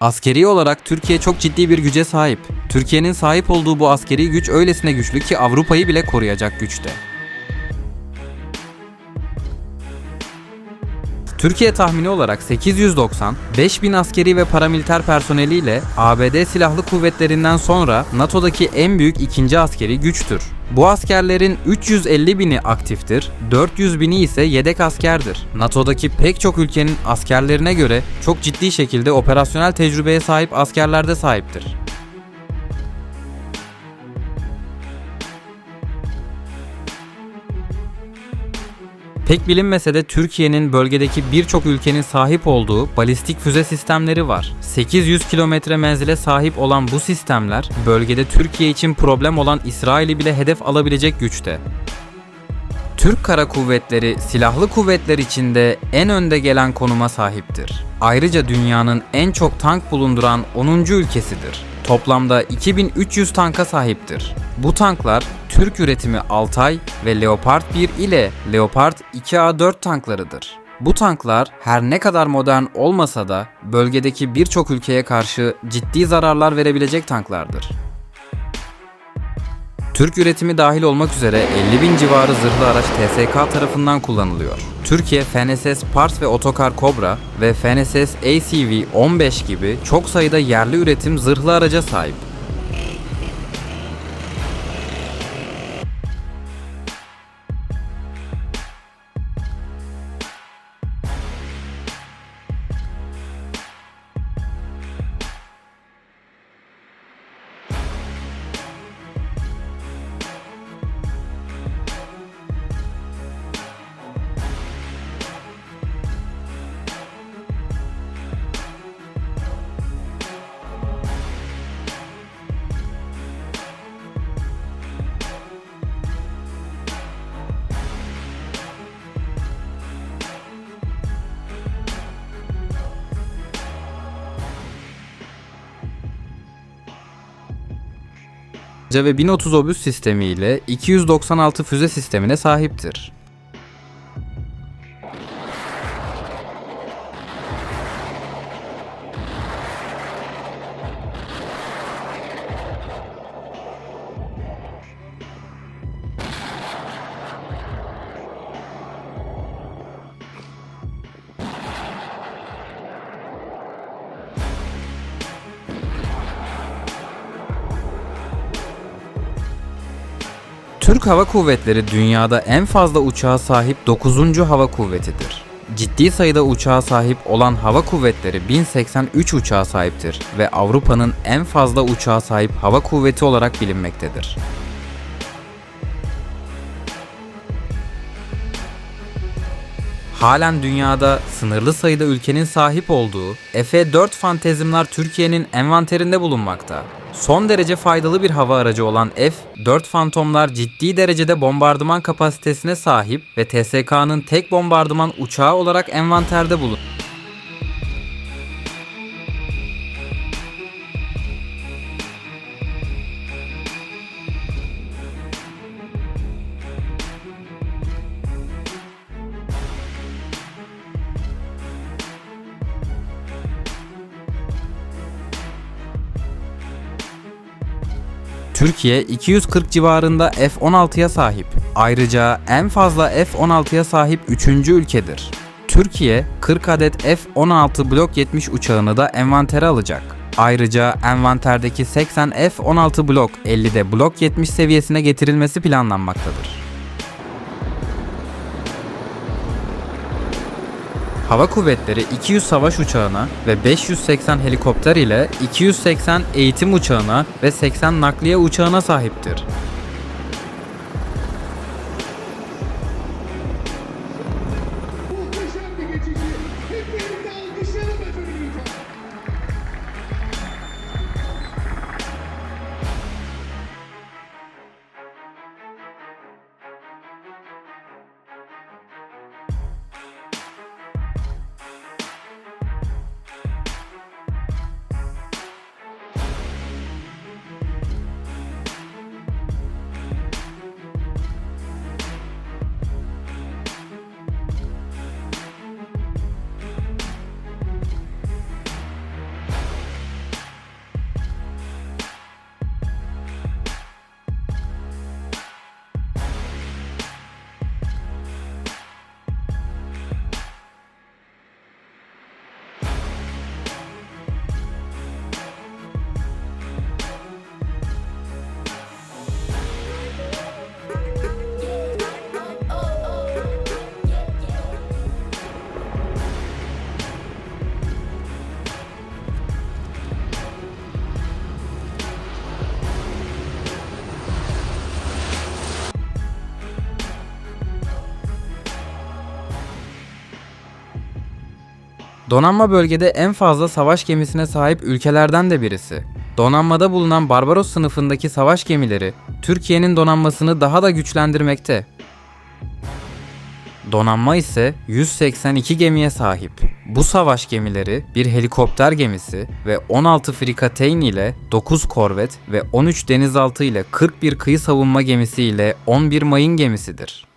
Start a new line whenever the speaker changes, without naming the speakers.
Askeri olarak Türkiye çok ciddi bir güce sahip. Türkiye'nin sahip olduğu bu askeri güç öylesine güçlü ki Avrupa'yı bile koruyacak güçte. Türkiye tahmini olarak 890, 5000 askeri ve paramiliter personeliyle ABD Silahlı Kuvvetlerinden sonra NATO'daki en büyük ikinci askeri güçtür. Bu askerlerin 350 bini aktiftir, 400 bini ise yedek askerdir. NATO'daki pek çok ülkenin askerlerine göre çok ciddi şekilde operasyonel tecrübeye sahip askerler de sahiptir. Pek bilinmese de Türkiye'nin bölgedeki birçok ülkenin sahip olduğu balistik füze sistemleri var. 800 kilometre menzile sahip olan bu sistemler bölgede Türkiye için problem olan İsrail'i bile hedef alabilecek güçte. Türk Kara Kuvvetleri silahlı kuvvetler içinde en önde gelen konuma sahiptir. Ayrıca dünyanın en çok tank bulunduran 10. ülkesidir. Toplamda 2300 tanka sahiptir. Bu tanklar Türk üretimi Altay ve Leopard 1 ile Leopard 2A4 tanklarıdır. Bu tanklar her ne kadar modern olmasa da bölgedeki birçok ülkeye karşı ciddi zararlar verebilecek tanklardır. Türk üretimi dahil olmak üzere 50 bin civarı zırhlı araç TSK tarafından kullanılıyor. Türkiye FNSS Pars ve Otokar Cobra ve FNSS ACV-15 gibi çok sayıda yerli üretim zırhlı araca sahip. Ve 1030 obüs sistemi ile 296 füze sistemine sahiptir. Türk Hava Kuvvetleri dünyada en fazla uçağa sahip 9. hava kuvvetidir. Ciddi sayıda uçağa sahip olan hava kuvvetleri 1083 uçağa sahiptir ve Avrupa'nın en fazla uçağa sahip hava kuvveti olarak bilinmektedir. Halen dünyada sınırlı sayıda ülkenin sahip olduğu F-4 fantezimler Türkiye'nin envanterinde bulunmakta. Son derece faydalı bir hava aracı olan F-4 Phantom'lar ciddi derecede bombardıman kapasitesine sahip ve TSK'nın tek bombardıman uçağı olarak envanterde bulun. Türkiye 240 civarında F-16'ya sahip. Ayrıca en fazla F-16'ya sahip 3. ülkedir. Türkiye 40 adet F-16 Block 70 uçağını da envantere alacak. Ayrıca envanterdeki 80 F-16 Block 50'de Block 70 seviyesine getirilmesi planlanmaktadır. Hava Kuvvetleri 200 savaş uçağına ve 580 helikopter ile 280 eğitim uçağına ve 80 nakliye uçağına sahiptir. Donanma bölgede en fazla savaş gemisine sahip ülkelerden de birisi. Donanmada bulunan Barbaros sınıfındaki savaş gemileri Türkiye'nin donanmasını daha da güçlendirmekte. Donanma ise 182 gemiye sahip. Bu savaş gemileri bir helikopter gemisi ve 16 frikateyn ile 9 korvet ve 13 denizaltı ile 41 kıyı savunma gemisi ile 11 mayın gemisidir.